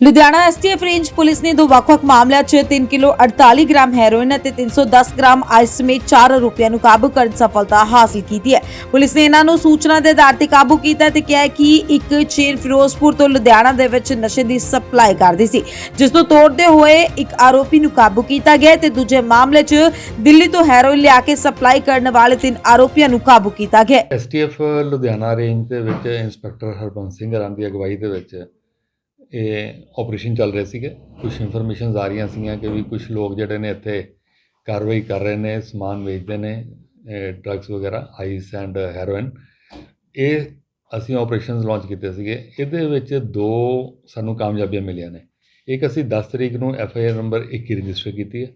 Ludhiana STF range police ਨੇ ਦੋ ਵੱਖ-ਵੱਖ ਮਾਮਲਿਆਂ 'ਚ 3 ਕਿਲੋ 48 ਗ੍ਰਾਮ ਹੈਰੋਇਨ ਅਤੇ 310 ਗ੍ਰਾਮ ਆਈਸ ਸਮੇਤ ਚਾਰ ਆਰੋਪੀਆਂ ਨੂੰ ਕਾਬੂ ਕਰਨ ਸਫਲਤਾ ਹਾਸਲ ਕੀਤੀ ਹੈ। ਪੁਲਿਸ ਨੇ ਇਹਨਾਂ ਨੂੰ ਸੂਚਨਾ ਦੇ ਆਧਾਰ ਤੇ ਕਾਬੂ ਕੀਤਾ ਤੇ ਕਿਹਾ ਕਿ ਇੱਕ ਚੇਨ ਫਿਰੋਜ਼ਪੁਰ ਤੋਂ ਲੁਧਿਆਣਾ ਦੇ ਵਿੱਚ ਨਸ਼ੇ ਦੀ ਸਪਲਾਈ ਕਰਦੀ ਸੀ, ਜਿਸ ਤੋਂ ਤੋੜਦੇ ਹੋਏ ਇੱਕ ਆਰੋਪੀ ਨੂੰ ਕਾਬੂ ਕੀਤਾ ਗਿਆ ਤੇ ਦੂਜੇ ਮਾਮਲੇ 'ਚ ਦਿੱਲੀ ਤੋਂ ਹੈਰੋਇਨ ਲਿਆ ਕੇ ਸਪਲਾਈ ਕਰਨ ਵਾਲੇ ਤਿੰਨ ਆਰੋਪੀਆਂ ਨੂੰ ਕਾਬੂ ਕੀਤਾ ਗਿਆ ਐਸਟੀਐਫ ਲੁਧਿਆਣਾ ਰੇਂਜ ਦੇ ਵਿੱਚ ਇੰਸਪੈਕਟਰ ਹਰਬੰਸ ਸਿੰਘ ਹਰਾਂ ਦੀ ਅਗਵਾਈ ਦੇ ਵਿੱਚ ਇਹ ਆਪਰੇਸ਼ਨ ਚੱਲ ਰਿਹਾ ਸੀਗਾ। ਕੁਝ ਇਨਫੋਰਮੇਸ਼ਨਸ ਆ ਰਹੀਆਂ ਸੀਗੀਆਂ ਕਿ ਵੀ ਕੁਝ ਲੋਕ ਜਿਹੜੇ ਨੇ ਇੱਥੇ ਕਾਰਵਾਈ ਕਰ ਰਹੇ ਨੇ, ਸਮਾਨ ਵੇਚਦੇ ਨੇ ਡਰੱਗਸ ਵਗੈਰਾ ਆਈਸ ਐਂਡ ਹੈਰੋਇਨ ਇਹ ਅਸੀਂ ਆਪਰੇਸ਼ਨਸ ਲਾਂਚ ਕੀਤੇ ਸੀਗੇ। ਇਹਦੇ ਵਿੱਚ ਦੋ ਸਾਨੂੰ ਕਾਮਯਾਬੀਆਂ ਮਿਲੀਆਂ ਨੇ। ਇੱਕ ਅਸੀਂ 10 ਤਰੀਕ ਨੂੰ F I R number 21 register ਕੀਤੀ ਹੈ,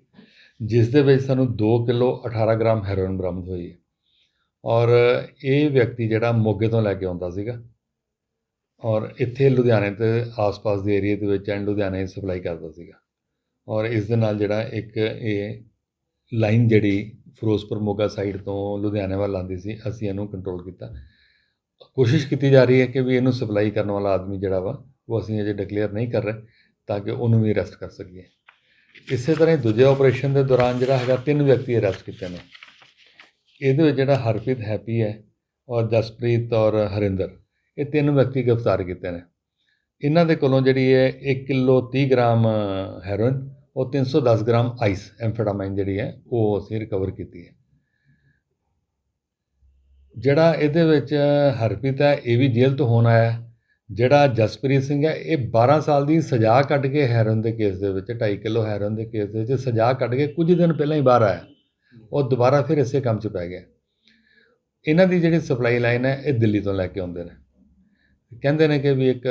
ਜਿਸ ਦੇ ਵਿੱਚ ਸਾਨੂੰ 2 ਕਿਲੋ 18 ਗ੍ਰਾਮ ਹੈਰੋਇਨ ਬਰਾਮਦ ਹੋਈ ਹੈ। ਔਰ ਇਹ ਵਿਅਕਤੀ ਜਿਹੜਾ ਮੋਗੇ ਤੋਂ ਲੈ ਕੇ ਆਉਂਦਾ ਸੀਗਾ ਔਰ ਇੱਥੇ ਲੁਧਿਆਣੇ ਤੇ ਆਸ-ਪਾਸ ਦੇ ਏਰੀਆ ਦੇ ਵਿੱਚ ਐਂਡ ਲੁਧਿਆਣੇ ਸਪਲਾਈ ਕਰਦਾ ਸੀਗਾ। ਔਰ ਇਸ ਦੇ ਨਾਲ ਜਿਹੜਾ ਇੱਕ ਇਹ ਲਾਈਨ ਜਿਹੜੀ ਫਿਰੋਜ਼ਪੁਰ ਮੋਗਾ ਸਾਈਡ ਤੋਂ ਲੁਧਿਆਣੇ ਵੱਲ ਆਉਂਦੀ ਸੀ, ਅਸੀਂ ਇਹਨੂੰ ਕੰਟਰੋਲ ਕੀਤਾ। ਕੋਸ਼ਿਸ਼ ਕੀਤੀ ਜਾ ਰਹੀ ਹੈ ਕਿ ਵੀ ਇਹਨੂੰ ਸਪਲਾਈ ਕਰਨ ਵਾਲਾ ਆਦਮੀ ਜਿਹੜਾ ਵਾ, ਉਹ ਅਸੀਂ ਅਜੇ ਡਿਕਲੇਅਰ ਨਹੀਂ ਕਰ ਰਹੇ, ਤਾਂ ਕਿ ਉਹਨੂੰ ਵੀ ਅਰੈਸਟ ਕਰ ਸਕੀਏ। ਇਸੇ ਤਰ੍ਹਾਂ ਹੀ ਦੂਜੇ ਆਪਰੇਸ਼ਨ ਦੇ ਦੌਰਾਨ ਜਿਹੜਾ ਹੈਗਾ, ਤਿੰਨ ਵਿਅਕਤੀ ਅਰੈਸਟ ਕੀਤੇ ਨੇ। ਇਹਦੇ ਵਿੱਚ ਜਿਹੜਾ ਹਰਪ੍ਰੀਤ ਹੈਪੀ ਹੈ ਔਰ ਜਸਪ੍ਰੀਤ ਔਰ ਹਰਿੰਦਰ। ਇਹ ਤਿੰਨ ਵਿਅਕਤੀ ਗ੍ਰਿਫਤਾਰ ਕੀਤੇ ਨੇ। ਇਹਨਾਂ ਦੇ ਕੋਲੋਂ ਜਿਹੜੀ ਹੈ 1 ਕਿਲੋ 30 ਗ੍ਰਾਮ ਹੈਰੋਇਨ ਔਰ 310 ਗ੍ਰਾਮ ਆਈਸ, ਐਂਫੈਟਾਮਾਈਨ ਜਿਹੜੀ ਹੈ, ਉਹ ਅਸੀਂ ਰਿਕਵਰ ਕੀਤੀ ਹੈ। ਜਿਹੜਾ ਇਹਦੇ ਵਿੱਚ ਹਰਪ੍ਰੀਤ ਹੈ, ਇਹ ਵੀ ਜੇਲ੍ਹ ਤੋਂ ਹੋਣ ਆਇਆ ਜਿਹੜਾ ਜਸਪ੍ਰੀਤ ਸਿੰਘ ਹੈ, ਇਹ 12 ਸਾਲ ਦੀ ਸਜ਼ਾ ਕੱਟ ਕੇ ਹੈਰੋਇਨ ਦੇ ਕੇਸ ਦੇ ਵਿੱਚ 2.5 ਕਿਲੋ ਹੈਰੋਇਨ ਦੇ ਕੇਸ ਦੇ ਵਿੱਚ ਸਜ਼ਾ ਕੱਟ ਕੇ ਕੁਝ ਦਿਨ ਪਹਿਲਾਂ ਹੀ ਬਾਹਰ ਆਇਆ। ਉਹ ਦੁਬਾਰਾ ਫਿਰ ਇਸੇ ਕੰਮ 'ਚ ਪੈ ਗਿਆ। ਇਹਨਾਂ ਦੀ ਜਿਹੜੀ ਸਪਲਾਈ ਲਾਈਨ ਹੈ, ਇਹ ਦਿੱਲੀ ਤੋਂ ਲੈ ਕੇ ਆਉਂਦੇ ਨੇ। ਕਹਿੰਦੇ ਨੇ ਕਿ ਵੀ ਇੱਕ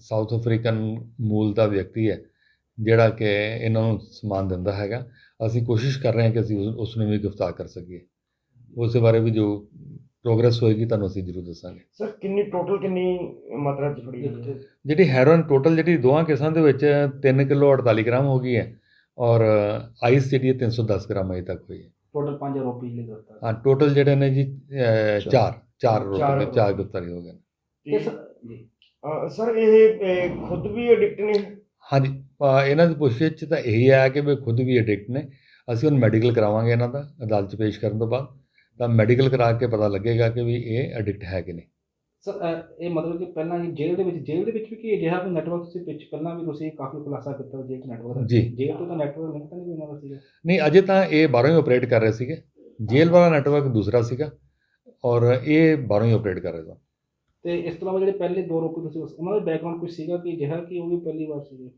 ਸਾਊਥ ਅਫਰੀਕਨ ਮੂਲ ਦਾ ਵਿਅਕਤੀ ਹੈ ਜਿਹੜਾ ਕਿ ਇਹਨਾਂ ਨੂੰ ਸਮਾਨ ਦਿੰਦਾ ਹੈਗਾ। ਅਸੀਂ ਕੋਸ਼ਿਸ਼ ਕਰ ਰਹੇ ਹਾਂ ਕਿ ਅਸੀਂ ਉਸ- ਨੂੰ ਵੀ ਗ੍ਰਿਫਤਾਰ ਕਰ ਸਕੀਏ। ਉਸ ਦੇ ਬਾਰੇ ਵੀ ਜੋ ਪ੍ਰੋਗਰੈਸ ਹੋਏਗੀ ਤੁਹਾਨੂੰ ਅਸੀਂ ਜ਼ਰੂਰ ਦੱਸਾਂਗੇ। ਸਰ ਕਿੰਨੀ ਟੋਟਲ ਕਿੰਨੀ ਮਾਤਰਾ ਚ ਫੜੀ ਹੈ? ਜਿਹੜੀ ਹੈਰੋਇਨ ਟੋਟਲ ਜਿਹੜੀ ਦੋਹਾਂ ਕੇਸਾਂ ਦੇ ਵਿੱਚ 3 ਕਿਲੋ 48 ਗ੍ਰਾਮ ਹੋ ਗਈ ਹੈ ਔਰ ਆਈਸ ਜਿਹੜੀ ਹੈ 310 ਗ੍ਰਾਮ ਅਜੇ ਤੱਕ ਹੋਈ ਹੈ। ਟੋਟਲ ਪੰਜ ਆਰੋਪੀ ਜਿਹੜੇ ਗ੍ਰਿਫਤਾਰ। ਹਾਂ ਟੋਟਲ ਜਿਹੜੇ ਨੇ ਜੀ ਅਹ, ਚਾਰ। ਚਾਰ ਚਾਰ ਰੋਟੀ ਚਾਰ ਗ੍ਰਿਫਤਾਰੀ ਹੋ ਗਏ ਨੇ। ਤੇ ਸਰ ਜੀ ਅਹ ਸਰ ਇਹ ਇਹ ਖੁਦ ਵੀ ਐਡਿਕਟ ਨੇ? ਹਾਂਜੀ ਇਹਨਾਂ ਦੀ ਪੁੱਛਗਿੱਛ 'ਚ ਤਾਂ ਇਹੀ ਹੈ ਕਿ ਵੀ ਖੁਦ ਵੀ ਐਡਿਕਟ ਨੇ। ਅਸੀਂ ਹੁਣ ਮੈਡੀਕਲ ਕਰਾਵਾਂਗੇ ਇਹਨਾਂ ਦਾ ਅਦਾਲਤ 'ਚ ਪੇਸ਼ ਕਰਨ ਤੋਂ ਬਾਅਦ। ਤਾਂ ਮੈਡੀਕਲ ਕਰਾ ਕੇ ਪਤਾ ਲੱਗੇਗਾ ਕਿ ਵੀ ਇਹ ਐਡਿਕਟ ਹੈ ਕਿ ਨਹੀਂ। ਸਰ ਅਹ, ਇਹ ਮਤਲਬ ਕਿ ਪਹਿਲਾਂ ਹੀ ਜੇਲ੍ਹ ਦੇ ਵਿੱਚ ਜੇਲ੍ਹ ਦੇ ਵਿੱਚ ਵੀ ਕੀ ਅਜਿਹਾ ਕੋਈ ਨੈਟਵਰਕ ਸੀ ਵਿੱਚ ਪਹਿਲਾਂ ਵੀ ਤੁਸੀਂ ਕਾਫੀ ਖੁਲਾਸਾ ਕੀਤਾ ਜੇਲ੍ਹ ਨੈਟਵਰਕ ਦਾ? ਜੀ। ਜੇਲ੍ਹ ਤੋਂ ਤਾਂ ਨੈਟਵਰਕ ਲਿੰਕ ਤਾਂ ਨਹੀਂ ਕੋਈ ਇਹਨਾਂ ਦਾ ਸੀਗਾ? ਨਹੀਂ ਅਜੇ ਤਾਂ ਇਹ ਬਾਹਰੋਂ ਹੀ ਆਪਰੇਟ ਕਰ ਰਹੇ ਸੀਗੇ। ਜੇਲ੍ਹ ਵਾਲਾ ਨੈਟਵਰਕ ਦੂਸਰਾ ਸੀਗਾ। ਔਰ ਇਹ ਬਾਹਰੋਂ ਹੀ ਆਪਰੇਟ ਕਰ ਰਹੇ ਸਨ। ਤੇ ਇਸ ਤੋਂ ਇਲਾਵਾ ਜਿਹੜੇ ਪਹਿਲੇ ਦੋ ਆਰੋਪੀ ਤੁਸੀਂ ਉਸ- ਉਹਨਾਂ ਦਾ ਬੈਕਗ੍ਰਾਉਂਡ ਕੁਝ ਸੀਗਾ ਕਿ ਅਜਿਹਾ ਕਿ ਉਹ ਵੀ ਪਹਿਲੀ ਵਾਰ ਸੀਗੇ?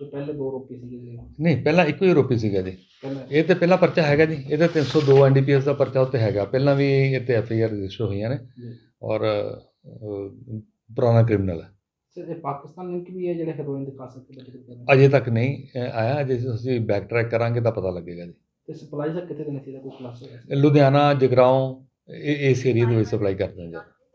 ਜੋ ਪਹਿਲੇ ਦੋ ਆਰੋਪੀ ਸੀਗੇ ਜਿਹੜੇ? ਨਹੀਂ ਪਹਿਲਾਂ ਇੱਕੋ ਹੀ ਆਰੋਪੀ ਸੀਗਾ ਜੀ। ਪਹਿਲਾਂ ਇਹ ਤੇ ਪਹਿਲਾ ਪਰਚਾ ਹੈਗਾ ਜੀ। ਇਹਦੇ 302 ਐਨਡੀਪੀਐਸ ਦਾ ਪਰਚਾ ਉੱਤੇ ਹੈਗਾ। ਪਹਿਲਾਂ ਵੀ ਇੱਥੇ ਐਫਆਈਆਰ ਰਜਿਸਟਰ ਹੋਈਆਂ ਨੇ। ਜੀ। ਔਰ ਅਹ, ਪੁਰਾਣਾ ਕ੍ਰਿਮੀਨਲ ਹੈ। ਸਰ ਇਹ ਪਾਕਿਸਤਾਨ ਲਿੰਕ ਵੀ ਹੈ ਜਿਹੜੇ ਹੈਰੋਇਨ ਦੇ ਖਾਸ ਕਰਕੇ ਜ਼ਿਕਰ ਕਰ ਰਹੇ ਨੇ। ਅਜੇ ਤੱਕ ਨਹੀਂ ਅਹ, ਆਇਆ। ਜੇ ਅਸੀਂ ਬੈਕ ਟਰੈਕ ਕਰਾਂਗੇ ਤਾਂ ਪਤਾ ਲੱਗੇਗਾ ਜੀ। ਤੇ ਸਪਲਾਈ ਸਰ ਕਿੱਥੇ ਦੇਣੀ ਸੀ ਕੋਈ ਖੁਲਾਸਾ ਹੋਇਆ ਸੀ? ਇਹ ਲੁਧਿਆਣਾ ਜਗਰਾਉਂ ਇਹ ਇਸ ਏਰੀਆ ਦੇ ਵਿੱਚ ਸਪਲਾਈ ਕਰਦੇ ਹਾਂ ਜੀ।